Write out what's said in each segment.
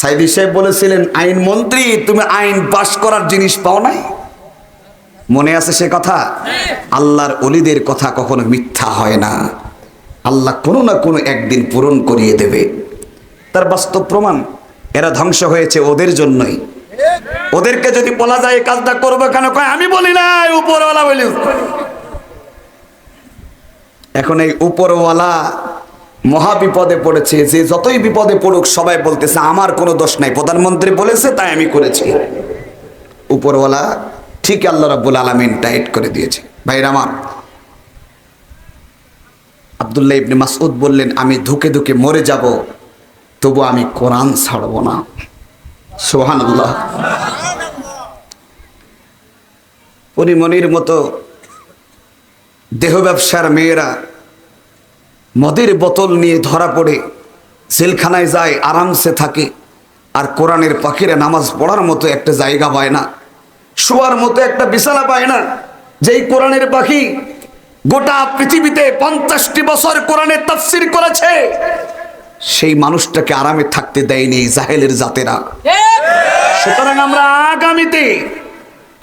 সাইদি সাহেব বলেছিলেন, আইন মন্ত্রী, তুমি আইন পাশ করার জিনিস পাও নাই? মনে আছে সে কথা? আল্লাহর অলিদের কথা কখনো মিথ্যা হয় না। আল্লাহ কোনো না কোনো একদিন পূরণ করিয়ে দেবে। তার বাস্তব প্রমাণ, এরা ধ্বংস হয়েছে ওদের জন্যই। ওদেরকে যদি বলা যায় এই কাজটা করব কেন? কয়, আমি বলি না উপরওয়ালা বলি এখন এই উপরওয়ালা মহা বিপদে পড়েছে, যে যতই বিপদে পড়ুক সবাই বলতেছে, আমার কোনো দোষ নাই। প্রধানমন্ত্রী বলেছে, তাই আমি করেছি। উপরওয়ালা ঠিক আল্লাহ রাব্বুল আলামিন টাইট করে দিয়েছে। ভাইরা আমার, আব্দুল্লাহ ইবনে মাসউদ বললেন, আমি ধুকে ধুকে মরে যাব, তবু আমি কোরআন ছাড়ব না। সুবহানাল্লাহ। পরিমণির মতো দেহ ব্যবসার মেয়েরা মদের বোতল নিয়ে ধরা পড়ে, জেলখানায় যায়, আরামসে থাকে। আর কোরআনের পাখিরা নামাজ পড়ার মতো একটা জায়গা পায় না। শোয়ার মতো একটা বিছানা পায় না। যেই কোরআনের পাখি গোটা পৃথিবীতে পঞ্চাশটি বছর কোরআনের তাফসির করেছে, সেই মানুষটাকে আরামে থাকতে দেয়নি জাহেলের জাতেরা। সুতরাং আমরা আগামীতে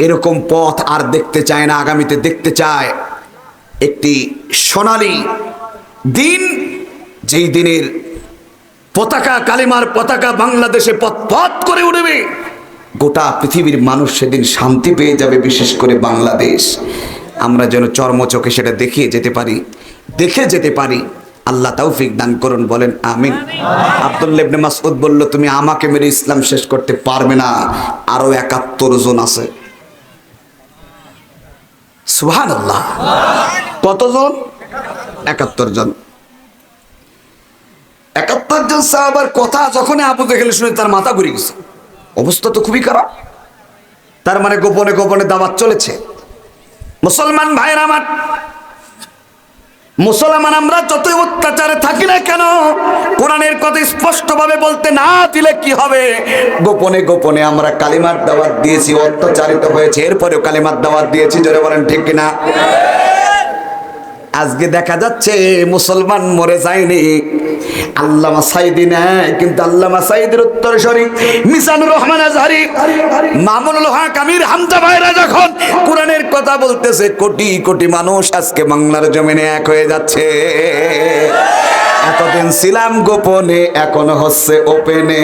এরকম পথ আর দেখতে চায় না। আগামীতে দেখতে চায় একটি সোনালী দিন যেই দিনের পতাকা কালিমার পতাকা বাংলাদেশে পথ পথ করে উঠবে গোটা পৃথিবীর মানুষ সেদিন শান্তি পেয়ে যাবে বিশেষ করে বাংলাদেশ। আমরা যেন চর্মচোখে সেটা দেখিয়ে যেতে পারি দেখে যেতে পারি। আল্লাহ তৌফিক দান করুন বলেন আমিন। আব্দুল্লাহ ইবনে মাসউদ বলল তুমি আমাকে মেরে ইসলাম শেষ করতে পারবে না আরও একাত্তর জন আছে। সুহান আল্লাহ। কতজন? একাত্তর জন। একাত্তর জন সাহাবার কথা যখনই আবু দেখলে শুনে তার মাথা ঘুরে গেছে। অবস্থা তো খুবই খারাপ। তার মানে গোপনে গোপনে দাওয়াত চলেছে। মুসলমান ভাইয়ের আমার, মুসলমান আমরা যতই অত্যাচারে থাকি না কেন, কোরআনের কথা স্পষ্টভাবে বলতে না দিলে কি হবে? গোপনে গোপনে আমরা কালিমার দাওয়াত দিয়েছি, অত্যাচারিত হয়েছে। এরপরেও কালিমার দাওয়াত দিয়েছি, জোরে বলেন ঠিক কিনা? আজকে দেখা যাচ্ছে মুসলমান মরে যায়নি। আল্লামা সাইদি নেয়, কিন্তু আল্লামা সাইদের উত্তর সরি মিসানুর রহমান আজহারি, মামুনুল হক আমির হামজা ভাইরা যখন কোরআনের কথা বলতেছে, কোটি কোটি মানুষ আজকে বাংলার জমিনে এক হয়ে যাচ্ছে। এতদিন ছিলাম গোপনে, এখন হচ্ছে ওপেনে।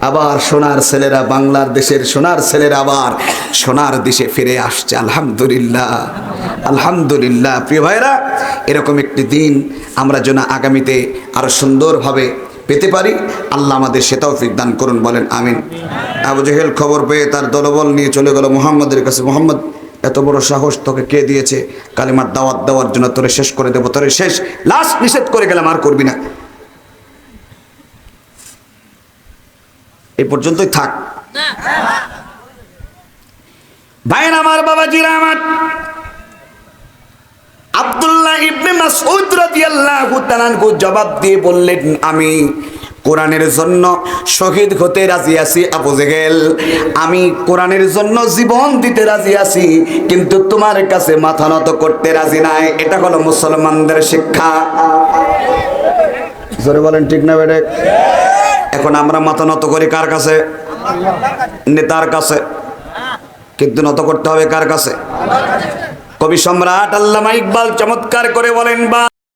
আবার সোনার ছেলেরা বাংলার দেশের সোনার ছেলেরা আবার সোনার দেশে ফিরে আসছে, আলহামদুলিল্লাহ। আলহামদুলিল্লাহ। প্রিয় ভাইরা এরকম একটি দিন আমরা যেন আগামীতে আরও সুন্দরভাবে পেতে পারি। আল্লাহ আমাদের সেটাও দান করুন, বলেন আমিন। আবু জেহেল খবর পেয়ে তার দলবল নিয়ে চলে গেল মোহাম্মদের কাছে। মোহাম্মদ, এত বড় সাহস তোকে কে দিয়েছে? কালিমার দাওয়াত দেওয়ার জন্য তোরে শেষ করে দেবো, তোরে শেষ লাস্ট নিষেধ করে গেলাম, আর করবি না। এই পর্যন্তই থাক। ভাইয়ের আমার বাবাজিরা আমার। আব্দুল্লাহ ইবনে মাসউদ রাদিয়াল্লাহু তাআলাহু জবাব দিয়ে বললেন, আমি কোরআনের জন্য শহীদ হতে রাজি আছি আবু জেহেল। আমি কোরআনের জন্য জীবন দিতে রাজি আছি, কিন্তু তোমার কাছে মাথা নত করতে রাজি নাই। এটা হলো মুসলমানদের শিক্ষা। জোরে বলেন ঠিক না বেড়ে? এখন আমরা মাথা নত করি কার কাছে? নেতার কাছে। কিন্তু নত করতে হবে কার কাছে? কবি সম্রাট আল্লামা ইকবাল চমৎকার করে বলেন বা